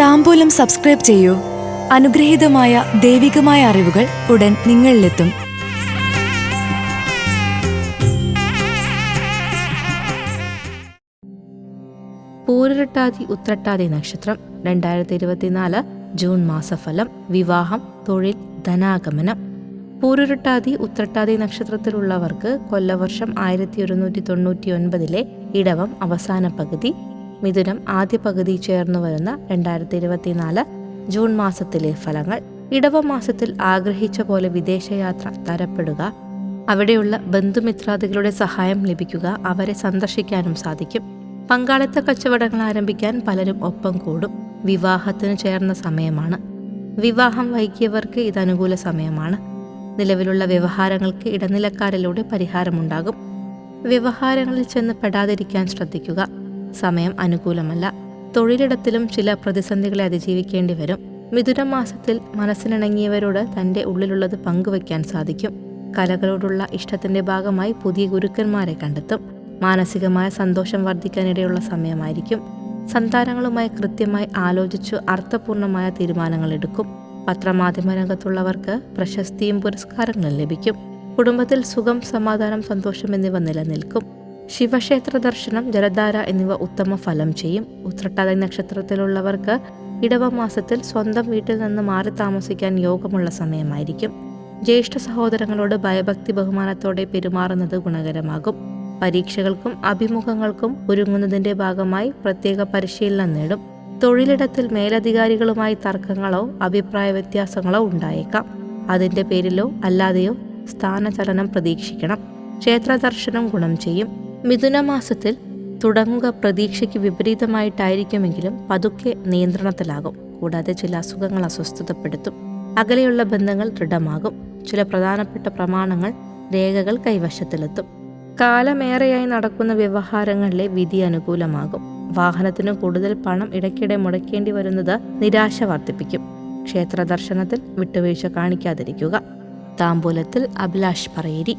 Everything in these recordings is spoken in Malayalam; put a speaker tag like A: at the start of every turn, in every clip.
A: താമ്പൂലം സബ്സ്ക്രൈബ് ചെയ്യൂ. അനുഗ്രഹീതമായ ദൈവികമായ അറിവുകൾ ഉടൻ നിങ്ങളിലെത്തും.
B: പൂരട്ടാതി ഉത്രട്ടാതി നക്ഷത്രം രണ്ടായിരത്തി ഇരുപത്തിനാല് ജൂൺ മാസഫലം വിവാഹം തൊഴിൽ ധനാഗമനം. പൂരുരുട്ടാതി ഉത്രട്ടാതി നക്ഷത്രത്തിലുള്ളവർക്ക് കൊല്ലവർഷം ആയിരത്തി ഒരുന്നൂറ്റി തൊണ്ണൂറ്റി ഒൻപതിലെ ഇടവം അവസാന പകുതി മിഥുനം ആദ്യ പകുതി ചേർന്നു വരുന്ന രണ്ടായിരത്തി ഇരുപത്തിനാല് ജൂൺ മാസത്തിലെ ഫലങ്ങൾ. ഇടവ മാസത്തിൽ ആഗ്രഹിച്ച പോലെ വിദേശയാത്ര തരപ്പെടുക. അവിടെയുള്ള ബന്ധുമിത്രാദികളുടെ സഹായം ലഭിക്കുക. അവരെ സന്ദർശിക്കാനും സാധിക്കും. പങ്കാളിത്ത കച്ചവടങ്ങൾ ആരംഭിക്കാൻ പലരും ഒപ്പം കൂടും. വിവാഹത്തിന് ചേർന്ന സമയമാണ്. വിവാഹം വൈകിയവർക്ക് ഇത് അനുകൂല സമയമാണ്. നിലവിലുള്ള വ്യവഹാരങ്ങൾക്ക് ഇടനിലക്കാരിലൂടെ പരിഹാരമുണ്ടാകും. വ്യവഹാരങ്ങളിൽ ചെന്ന് പെടാതിരിക്കാൻ ശ്രദ്ധിക്കുക. സമയം അനുകൂലമല്ല. തൊഴിലിടത്തിലും ചില പ്രതിസന്ധികളെ അതിജീവിക്കേണ്ടി വരും. മിഥുന മാസത്തിൽ മനസ്സിനിണങ്ങിയവരോട് തന്റെ ഉള്ളിലുള്ളത് പങ്കുവയ്ക്കാൻ സാധിക്കും. കലകളോടുള്ള ഇഷ്ടത്തിന്റെ ഭാഗമായി പുതിയ ഗുരുക്കന്മാരെ കണ്ടെത്തും. മാനസികമായ സന്തോഷം വർദ്ധിക്കാനിടയുള്ള സമയമായിരിക്കും. സന്താനങ്ങളുമായി കൃത്യമായി ആലോചിച്ചു അർത്ഥപൂർണമായ തീരുമാനങ്ങൾ എടുക്കും. പത്രമാധ്യമ രംഗത്തുള്ളവർക്ക് പ്രശസ്തിയും പുരസ്കാരങ്ങളും ലഭിക്കും. കുടുംബത്തിൽ സുഖം സമാധാനം സന്തോഷം എന്നിവ നിലനിൽക്കും. ശിവക്ഷേത്ര ദർശനം ജലധാര എന്നിവ ഉത്തമ ഫലം ചെയ്യും. ഉത്രട്ടാതി നക്ഷത്രത്തിലുള്ളവർക്ക് ഇടവ മാസത്തിൽ സ്വന്തം വീട്ടിൽ നിന്ന് മാറി താമസിക്കാൻ യോഗമുള്ള സമയമായിരിക്കും. ജ്യേഷ്ഠ സഹോദരങ്ങളോട് ഭയഭക്തി ബഹുമാനത്തോടെ പെരുമാറുന്നത് ഗുണകരമാകും. പരീക്ഷകൾക്കും അഭിമുഖങ്ങൾക്കും ഒരുങ്ങുന്നതിന്റെ ഭാഗമായി പ്രത്യേക പരിശീലനം നേടും. തൊഴിലിടത്തിൽ മേലധികാരികളുമായി തർക്കങ്ങളോ അഭിപ്രായ വ്യത്യാസങ്ങളോ ഉണ്ടായേക്കാം. അതിന്റെ പേരിലോ അല്ലാതെയോ സ്ഥാനചലനം പ്രതീക്ഷിക്കണം. ക്ഷേത്ര ദർശനം ഗുണം ചെയ്യും. മിഥുനമാസത്തിൽ തുടങ്ങുക പ്രതീക്ഷയ്ക്ക് വിപരീതമായിട്ടായിരിക്കുമെങ്കിലും പതുക്കെ നിയന്ത്രണത്തിലാകും. കൂടാതെ ചില അസുഖങ്ങൾ അസ്വസ്ഥതപ്പെടുത്തും. അകലെയുള്ള ബന്ധങ്ങൾ ദൃഢമാകും. ചില പ്രധാനപ്പെട്ട പ്രമാണങ്ങൾ രേഖകൾ കൈവശത്തിലെത്തും. കാലമേറെയായി നടക്കുന്ന വ്യവഹാരങ്ങളിലെ വിധി അനുകൂലമാകും. വാഹനത്തിന് കൂടുതൽ പണം ഇടയ്ക്കിടെ മുടക്കേണ്ടി വരുന്നത് നിരാശ വർദ്ധിപ്പിക്കും. ക്ഷേത്ര ദർശനത്തിൽ വിട്ടുവീഴ്ച കാണിക്കാതിരിക്കുക. താമ്പൂലത്തിൽ അഭിലാഷ് പറയേരി.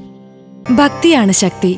A: ഭക്തിയാണ് ശക്തി.